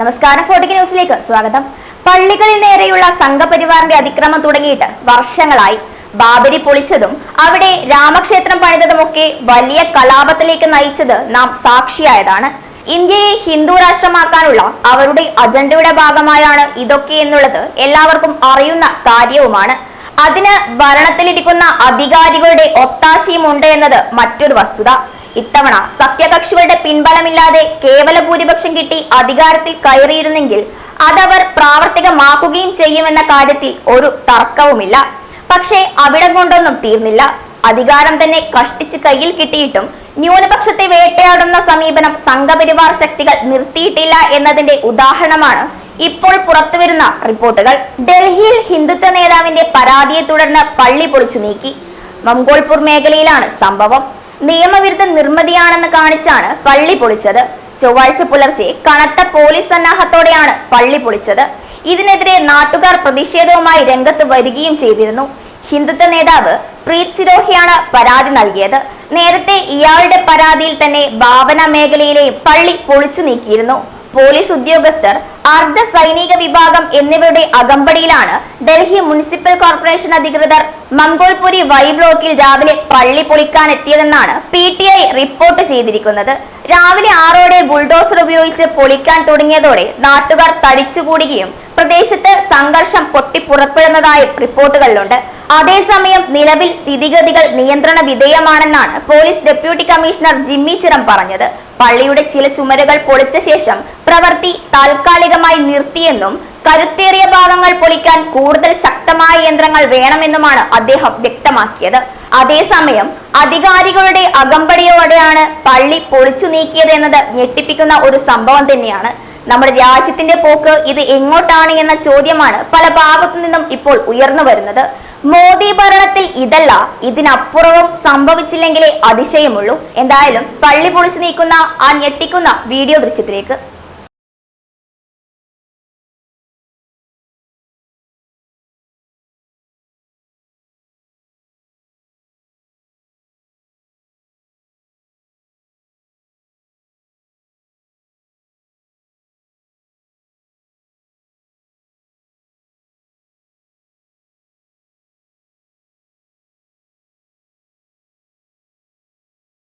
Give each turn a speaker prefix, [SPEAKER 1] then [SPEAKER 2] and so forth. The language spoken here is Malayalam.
[SPEAKER 1] നമസ്കാരം ഫോർട്ടിക് ന്യൂസിലേക്ക് സ്വാഗതം. പള്ളികളിൽ നേരെയുള്ള സംഘപരിവാറിന്റെ അതിക്രമം തുടങ്ങിയിട്ട് വർഷങ്ങളായി. ബാബരി പൊളിച്ചതും അവിടെ രാമക്ഷേത്രം പണിതതുമൊക്കെ വലിയ കലാപത്തിലേക്ക് നയിച്ചത് നാം സാക്ഷിയായതാണ്. ഇന്ത്യയെ ഹിന്ദു രാഷ്ട്രമാക്കാനുള്ള അവരുടെ അജണ്ടയുടെ ഭാഗമായാണ് ഇതൊക്കെ എന്നുള്ളത് എല്ലാവർക്കും അറിയുന്ന കാര്യവുമാണ്. അതിന് ഭരണത്തിലിരിക്കുന്ന അധികാരികളുടെ ഒത്താശയും ഉണ്ട് എന്നത് മറ്റൊരു വസ്തുത. ഇത്തവണ സഖ്യകക്ഷികളുടെ പിൻബലമില്ലാതെ കേവല ഭൂരിപക്ഷം കിട്ടി അധികാരത്തിൽ കയറിയിരുന്നെങ്കിൽ അതവർ പ്രാവർത്തികമാക്കുകയും ചെയ്യുമെന്ന കാര്യത്തിൽ ഒരു തർക്കവുമില്ല. പക്ഷേ അവിടെ കൊണ്ടൊന്നും തീർന്നില്ല. അധികാരം തന്നെ കഷ്ടിച്ച് കയ്യിൽ കിട്ടിയിട്ടും ന്യൂനപക്ഷത്തെ വേട്ടയാടുന്ന സമീപനം സംഘപരിവാർ ശക്തികൾ നിർത്തിയിട്ടില്ല എന്നതിന്റെ ഉദാഹരണമാണ് ഇപ്പോൾ പുറത്തുവരുന്ന റിപ്പോർട്ടുകൾ. ഡൽഹിയിൽ ഹിന്ദുത്വ നേതാവിന്റെ പരാതിയെ തുടർന്ന് പള്ളി പൊളിച്ചു നീക്കി. മംഗോൾപൂർ മേഖലയിലാണ് സംഭവം. നിയമവിരുദ്ധ നിർമ്മിതിയാണെന്ന് കാണിച്ചാണ് പള്ളി പൊളിച്ചത്. ചൊവ്വാഴ്ച പുലർച്ചെ കനത്ത പോലീസ് സന്നാഹത്തോടെയാണ് പള്ളി പൊളിച്ചത്. ഇതിനെതിരെ നാട്ടുകാർ പ്രതിഷേധവുമായി രംഗത്ത് വരികയും ചെയ്തിരുന്നു. ഹിന്ദുത്വ നേതാവ് പ്രീത് സിരോഹിയാണ് പരാതി നൽകിയത്. നേരത്തെ ഇയാളുടെ പരാതിയിൽ തന്നെ ഭാവന മേഖലയിലെയും പള്ളി പൊളിച്ചു നീക്കിയിരുന്നു. പോലീസ് ഉദ്യോഗസ്ഥർ അർദ്ധ സൈനിക വിഭാഗം എന്നിവരുടെ അകമ്പടിയിലാണ് ഡൽഹി മുനിസിപ്പൽ കോർപ്പറേഷൻ അധികൃതർ മംഗോൾപുരി വൈ ബ്ലോക്കിൽ രാവിലെ പള്ളി പൊളിക്കാൻ എത്തിയതെന്നാണ് പി ടി ഐ റിപ്പോർട്ട് ചെയ്തിരിക്കുന്നത്. രാവിലെ ആറോടെ ബുൾഡോസർ ഉപയോഗിച്ച് പൊളിക്കാൻ തുടങ്ങിയതോടെ നാട്ടുകാർ തടിച്ചുകൂടുകയും പ്രദേശത്ത് സംഘർഷം പൊട്ടിപ്പുറപ്പെടുന്നതായും റിപ്പോർട്ടുകളിലുണ്ട്. അതേസമയം നിലവിൽ സ്ഥിതിഗതികൾ നിയന്ത്രണ വിധേയമാണെന്നാണ് police deputy commissioner Jimmy Chiram പറഞ്ഞത്. പള്ളിയുടെ ചില ചുമരുകൾ പൊളിച്ച ശേഷം പ്രവൃത്തി താൽക്കാലികമായി നിർത്തിയെന്നും കരുത്തേറിയ ഭാഗങ്ങൾ പൊളിക്കാൻ കൂടുതൽ ശക്തമായ യന്ത്രങ്ങൾ വേണമെന്നുമാണ് അദ്ദേഹം വ്യക്തമാക്കിയത്. അതേസമയം അധികാരികളുടെ അകമ്പടിയോടെയാണ് പള്ളി പൊളിച്ചു നീക്കിയത് എന്നത് ഞെട്ടിപ്പിക്കുന്ന ഒരു സംഭവം തന്നെയാണ്. നമ്മുടെ രാജ്യത്തിന്റെ പോക്ക് ഇത് എങ്ങോട്ടാണ് എന്ന ചോദ്യമാണ് പല ഭാഗത്തു നിന്നും ഇപ്പോൾ ഉയർന്നു വരുന്നത്. മോദി ഭരണത്തിൽ ഇതല്ല ഇതിനപ്പുറവും സംഭവിച്ചില്ലെങ്കിലേ അതിശയമുള്ളൂ. എന്തായാലും പള്ളി പൊളിച്ചു നീക്കുന്ന ആ ഞെട്ടിക്കുന്ന വീഡിയോ ദൃശ്യത്തിലേക്ക്